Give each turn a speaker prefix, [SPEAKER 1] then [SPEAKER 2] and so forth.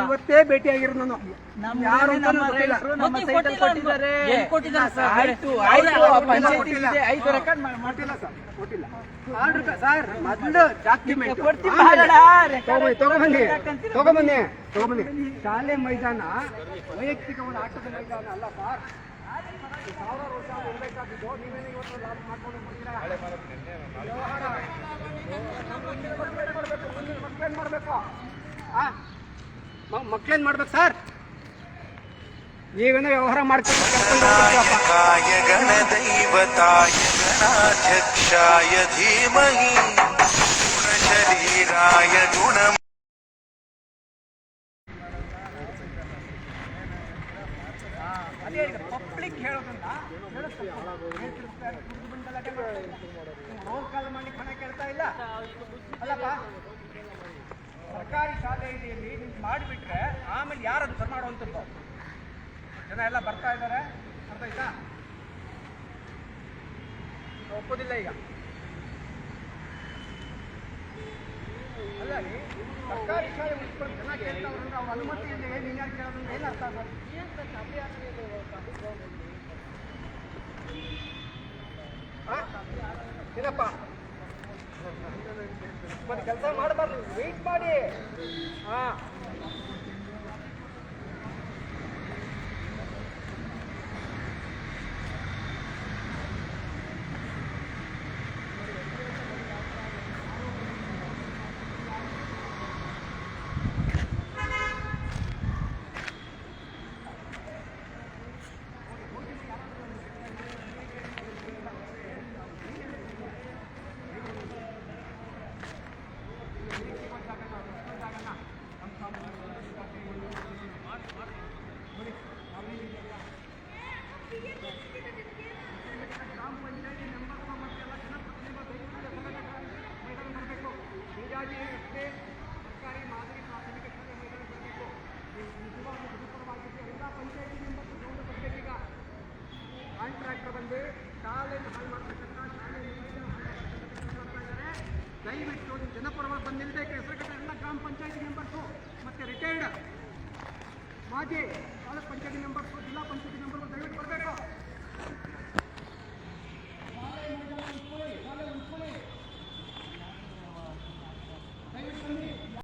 [SPEAKER 1] ಇವತ್ತೇ ಭೇಟಿ ಆಗಿರೋ ನಾನು ಯಾರು
[SPEAKER 2] ಐದು ರೆಕಾರ್ಡ್
[SPEAKER 1] ಕೊಟ್ಟಿಲ್ಲ ಸರ್ ಕೊಟ್ಟಿಲ್ಲ ಆರ್ಡರ್ ಸರ್ ಮೊದಲು ಡಾಕ್ಯುಮೆಂಟ್
[SPEAKER 2] ಕೊಡ್ತೀನಿ ಮಾಡೋಣ.
[SPEAKER 1] ತಗೊಂಬನ್ನಿ ತಗೊಂಬನ್ನಿ ತಗೊಂಬನ್ನಿ ತಗೊಂಬನ್ನಿ ಶಾಲೆ ಮೈದಾನ ವೈಯಕ್ತಿಕವಾದ ಆಟದ ಮೈದಾನ ಅಲ್ಲ ಸರ್ ಸಾವಿರಾರು ವರ್ಷ ಇವತ್ತು ಲಾಭ ಮಾಡ್ಕೊಂಡು ಮಾಡಬೇಕು ಮಾಡ್ಬೇಕು ಸರ್ ನೀವೇನೋ ವ್ಯವಹಾರ ಮಾಡ್ತೀವಿ
[SPEAKER 3] ಗಣದೈವತಾಯ ಗಣಾಧ್ಯಕ್ಷಾಯ ಧೀಮಹಿ. ಗುಣ ಶರೀರಾಯ ಗುಣ
[SPEAKER 1] ಅದೇ ಈಗ ಪಬ್ಲಿಕ್ ಹೇಳೋದನ್ನ ರೋಡ್ ಕಾಲ್ ಮಾಡ್ಲಿಕ್ಕೆ ಹಣ ಕೇಳ್ತಾ ಇಲ್ಲ. ಅಲ್ಲಪ್ಪ, ಸರ್ಕಾರಿ ಶಾಲೆ ಇದೆಯಲ್ಲಿ ನಿಮ್ಗೆ ಮಾಡಿಬಿಟ್ರೆ ಆಮೇಲೆ ಯಾರು ಅದು ಮಾಡುವಂಥದ್ದು? ಜನ ಎಲ್ಲ ಬರ್ತಾ ಇದ್ದಾರೆ. ಅರ್ಥ ಆಯ್ತಾ? ಒಪ್ಪೋದಿಲ್ಲ ಈಗ. ರೀ, ಸರ್ಕಾರಿ ಶಾಲೆ ಉಳಿಸ್ಕೊಂಡು ಜನ ಕೇಳ್ತಾವ್ರಂದ್ರೆ ಅವ್ರ ಅನುಮತಿ ಇಲ್ಲದೆ ಏನು ಯಾರು ಕೇಳೋದಂದ್ರೆ ಏನು ಅರ್ಥ ಆಗೋದು? ಏನಪ್ಪ? ಮತ್ತೆ ಕೆಲಸ ಮಾಡಬಾರ್ದು ವೆಯ್ಟ್ ಮಾಡಿ. ಹಾ ಸರ್ಕಾರಿ ಮಾದರಿ ಪ್ರಾಥಮಿಕ ಶಾಲೆ ಮೈದಾನ ಬರಬೇಕು ನಿಜವಾಗ್ಲೂ ದುರುಪರವಾಗಿದೆ ಎಲ್ಲ ಪಂಚಾಯತಿ ಮೆಂಬರ್ಸ್ ಗ್ರೌಂಡ್ ಬರ್ಬೇಕೀಗ ಕಾಂಟ್ರಾಕ್ಟರ್ ಬಂದು ಶಾಲೆಯನ್ನು ಹಾಳು ಮಾಡ್ತಕ್ಕಂಥ ಶಾಲೆ ಮೈದಾನ ಹಾಳು ಮಾಡ್ತಾ ಇದ್ದಾರೆ. ದಯವಿಟ್ಟು ಜನಪರವಾಗಿ ಬಂದಿಲ್ಲದೆ ಕಟ್ಟ ಎಲ್ಲ ಗ್ರಾಮ ಪಂಚಾಯತಿ ಮೆಂಬರ್ಸು ಮತ್ತು ರಿಟೈರ್ಡ್ ಮಾಜಿ ಶಾಲೆ ಪಂಚಾಯತಿ ಮೆಂಬರ್ಸು